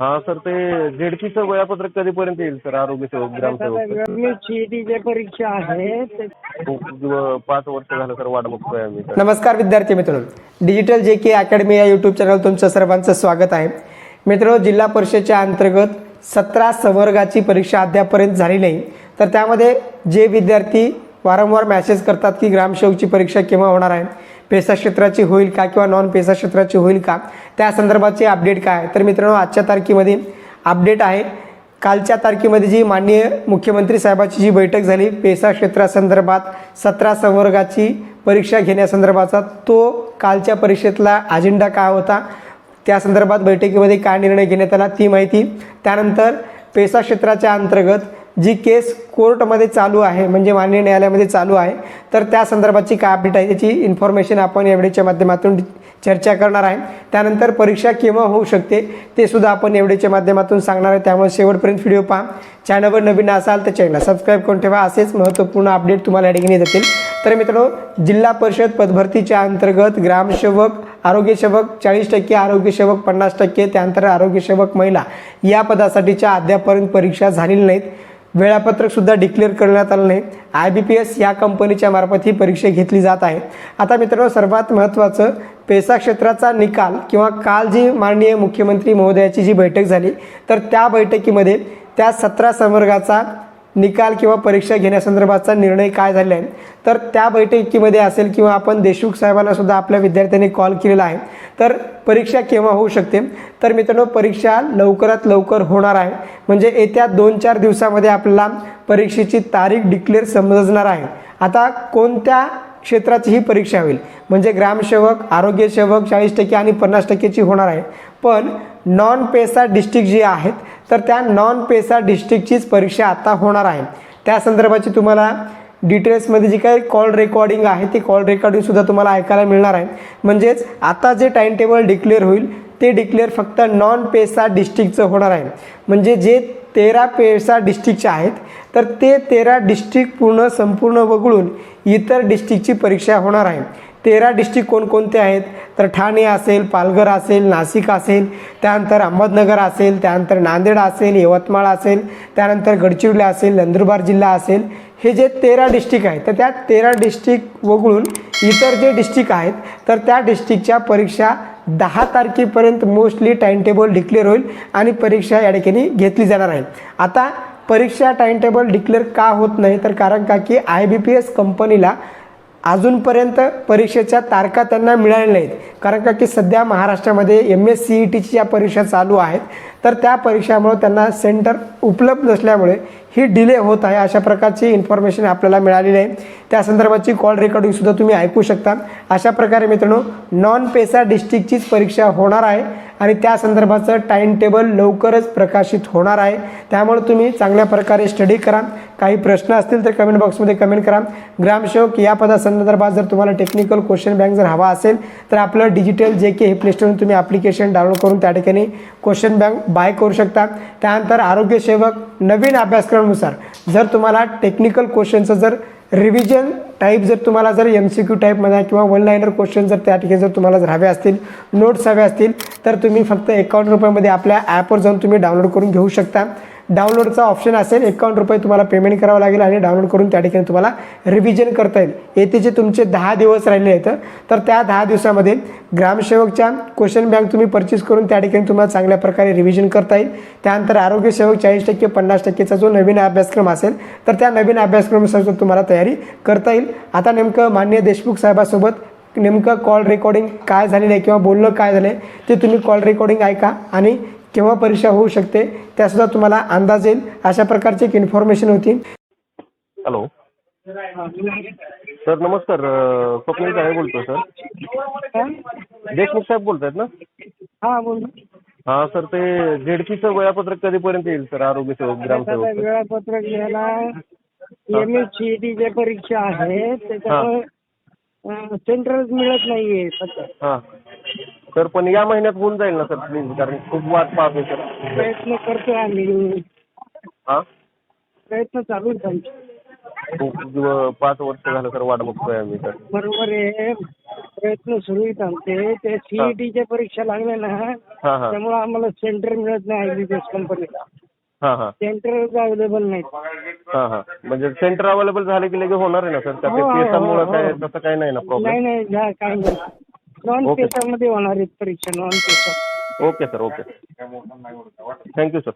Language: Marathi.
हा सर ते झेडपीचं वेळापत्रक कधीपर्यंत येईल सर आरोग्य सेवक ग्रामसेवक परीक्षा आहे ते- खूप दिव- पाच वर्ष झालं सर वाट बघतोय आम्ही. नमस्कार विद्यार्थी मित्रांनो. डिजिटल जे के अकॅडमी या यूट्यूब चॅनल तुमचं सर्वांचं स्वागत आहे. मित्रांनो जिल्हा परिषदेच्या अंतर्गत सतरा संवर्गाची परीक्षा अद्यापर्यंत झाली नाही. तर त्यामध्ये जे विद्यार्थी वारंवार मॅसेज करतात की ग्रामसेवकची परीक्षा केव्हा होणार आहे पेसा क्षेत्राची होईल का किंवा नॉन पेसा क्षेत्राची होईल का? त्या संदर्भाचे अपडेट काय आहे? तर मित्रांनो आजच्या तारखेमध्ये अपडेट आहे. कालच्या तारखेमध्ये जी माननीय मुख्यमंत्री साहेबाची जी बैठक झाली पेसा क्षेत्रासंदर्भात सतरा संवर्गाची परीक्षा घेण्यासंदर्भाचा तो कालच्या परीक्षेतला अजेंडा काय होता? त्या संदर्भात बैठकीमध्ये काय निर्णय घेण्यात आला? ती माहिती. त्यानंतर पेसा क्षेत्राच्या अंतर्गत जी केस कोर्टमध्ये चालू आहे म्हणजे माननीय न्यायालयामध्ये चालू आहे तर त्या संदर्भाची काय अपडेट आहे याची इन्फॉर्मेशन आपण या व्हिडिओच्या माध्यमातून चर्चा करणार आहे. त्यानंतर परीक्षा केव्हा होऊ शकते ते सुद्धा आपण एवढेच्या माध्यमातून सांगणार आहे. त्यामुळे शेवटपर्यंत व्हिडिओ पहा. चॅनलवर नवीन असाल तर चॅनलला सबस्क्राईब करून ठेवा. असेच महत्त्वपूर्ण अपडेट तुम्हाला या ठिकाणी जातील तर मित्रांनो जिल्हा परिषद पदभरतीच्या अंतर्गत ग्रामसेवक आरोग्यसेवक चाळीस टक्के आरोग्यसेवक पन्नास टक्के त्यानंतर आरोग्यसेवक महिला या पदासाठीच्या अद्यापर्यंत परीक्षा झालेल्या नाहीत. वेळापत्रकसुद्धा डिक्लेअर करण्यात आलं नाही. आय बी पी एस या कंपनीच्या मार्फत ही परीक्षा घेतली जात आहे. आता मित्रांनो सर्वात महत्त्वाचं पेसा क्षेत्राचा निकाल किंवा काल जी माननीय मुख्यमंत्री महोदयाची जी बैठक झाली तर त्या बैठकीमध्ये त्या सतरा संवर्गाचा निकाल किंवा परीक्षा घेण्यासंदर्भाचा निर्णय काय झाला आहे? तर त्या बैठकीमध्ये असेल किंवा आपण देशमुख साहेबांना सुद्धा आपल्या विद्यार्थ्यांनी कॉल केलेला आहे. तर परीक्षा केव्हा होऊ शकते? तर मित्रांनो परीक्षा लवकरात लवकर होणार आहे. म्हणजे येत्या दोन चार दिवसामध्ये आपल्याला परीक्षेची तारीख डिक्लेअर समजणार आहे. आता कोणत्या क्षेत्राची ही परीक्षा होईल. म्हणजे ग्रामसेवक आरोग्य सेवक चाळीस टक्के आणि पन्नास टक्केची होणार आहे. पण नॉन पेसा डिस्ट्रिक्ट जी आहेत तर त्या नॉन पेसा डिस्ट्रिक्टचीच परीक्षा आता होणार आहे. त्या संदर्भाची तुम्हाला डिटेल्समध्ये जी काही कॉल रेकॉर्डिंग आहे ती कॉल रेकॉर्डिंगसुद्धा तुम्हाला ऐकायला मिळणार आहे. म्हणजेच आता जे टाईम टेबल डिक्लेअर होईल ते डिक्लेअर फक्त नॉन पेसा डिस्ट्रिक्टचं होणार आहे. म्हणजे जे तेरा पेसा डिस्ट्रिक्टच्या आहेत. तर ते तेरा डिस्ट्रिक्ट पूर्ण संपूर्ण वगळून इतर डिस्ट्रिक्टची परीक्षा होणार आहे. तेरा डिस्ट्रिक्ट कोणकोणते आहेत? तर ठाणे असेल पालघर असेल नाशिक असेल त्यानंतर अहमदनगर असेल त्यानंतर नांदेड असेल यवतमाळ असेल त्यानंतर गडचिरोली असेल नंदुरबार जिल्हा असेल. हे जे तेरा डिस्ट्रिक्ट आहेत तर त्या तेरा डिस्ट्रिक्ट वगळून इतर जे डिस्ट्रिक्ट आहेत तर त्या डिस्ट्रिक्टच्या परीक्षा दहा तारखेपर्यंत मोस्टली टाईमटेबल डिक्लेअर होईल आणि परीक्षा या ठिकाणी घेतली जाणार आहे. आता परीक्षा टाईमटेबल डिक्लेअर का होत नाही तर कारण का की आय बी पी एस कंपनीला अजूनपर्यंत परीक्षेच्या तारखा त्यांना मिळाल्या नाहीत. कारण का की सध्या महाराष्ट्रामध्ये एम एस सी ई टीची ज्या परीक्षा चालू आहेत तर त्या परीक्षामुळे त्यांना सेंटर उपलब्ध नसल्यामुळे ही डिले होत आहे. अशा प्रकारची इन्फॉर्मेशन आपल्याला मिळालेली आहे. त्या संदर्भाची कॉल रेकॉर्डिंगसुद्धा तुम्ही ऐकू शकता. अशा प्रकारे मित्रांनो नॉन पेसा डिस्ट्रिक्टचीच परीक्षा होणार आहे आणि त्या संदर्भाचं टाईम टेबल लवकरच प्रकाशित होणार आहे. त्यामुळे तुम्ही चांगल्या प्रकारे स्टडी करा. काही प्रश्न असतील तर कमेंट बॉक्समध्ये कमेंट करा. ग्रामसेवक या पदासंदर्भात जर तुम्हाला टेक्निकल क्वेश्चन बँक जर हवा असेल तर आपलं डिजिटल जे के हे प्लेस्टोरवरून तुम्ही ॲप्लिकेशन डाउनलोड करून त्या ठिकाणी क्वेश्चन बँक बाय करू शकता. त्यानंतर आरोग्यसेवक नवीन अभ्यासक्रमानुसार जर तुम्हाला टेक्निकल क्वेश्चनचं जर रिव्हिजन टाईप जर तुम्हाला जर एम सी क्यू टाईप म्हणा किंवा वन लाईनर क्वेश्चन जर त्या ठिकाणी जर तुम्हाला जर हवे असतील नोट्स हवे असतील तर तुम्ही फक्त एकावन्न रुपयामध्ये आपल्या ॲपवर जाऊन तुम्ही डाउनलोड करून घेऊ शकता. डाउनलोडचा ऑप्शन असेल एकावन्न रुपये तुम्हाला पेमेंट करावं लागेल आणि डाउनलोड करून त्या ठिकाणी तुम्हाला रिव्हिजन करता येईल. येथे जे तुमचे दहा दिवस राहिले आहेत तर त्या दहा दिवसामध्ये ग्रामसेवकच्या क्वेश्चन बँक तुम्ही परचेस करून त्या ठिकाणी तुम्हाला चांगल्या प्रकारे रिव्हिजन करता येईल. त्यानंतर आरोग्यसेवक चाळीस टक्के पन्नास टक्केचा जो नवीन अभ्यासक्रम असेल तर त्या नवीन अभ्यासक्रमानुसार तुम्हाला तयारी करता येईल. आता नेमकं मान्य देशमुख साहेबासोबत नेमकं कॉल रेकॉर्डिंग काय झालेलं आहे किंवा बोलणं काय झालं आहे ते तुम्ही कॉल रेकॉर्डिंग ऐका आणि केव्हा परीक्षा होऊ शकते त्यासुद्धा तुम्हाला अंदाज येईल. अशा प्रकारची एक इन्फॉर्मेशन होती. हॅलो सर नमस्कार. स्वप्नील साहेब बोलतो सर देशमुख साहेब बोलतायत ना? हा बोल हा सर ते झेडपीचं वेळापत्रक कधीपर्यंत येईल सर आरोग्य सेवक ग्रामसेवक वेळापत्रक घ्यायला एम एस सीईटीची परीक्षा आहे त्याच्यामुळे सेंटरच मिळत नाहीये सध्या. हां. सर पण या महिन्यात होऊन जाईल ना सर प्लीज कारण खूप वाट पाहतोय सर. प्रयत्न करतोय आम्ही. हां? प्रयत्न चालू खूप दिव- पाच वर्ष झालं सर वाट बघतोय आम्ही तर बरोबर आहे. प्रयत्न सुरू आहेत आमचे. ते सीईटीच्या परीक्षा लागल्या ना हां हां. त्यामुळे आम्हाला सेंटर मिळत नाही आयबीपीएस कंपनीला. हां हां. सेंटर अवेलेबल नाहीत. हां हां. म्हणजे सेंटर अवेलेबल झाले की लगेच होणार आहे ना सर? त्या हो, हो, हो, हो. काय तसं काही नाही ना नाही प्रॉब्लेम नाही जा- काही नाही. Non okay. पेशामध्ये होणार आहेत परीक्षा नॉन पेशा okay sir okay thank you sir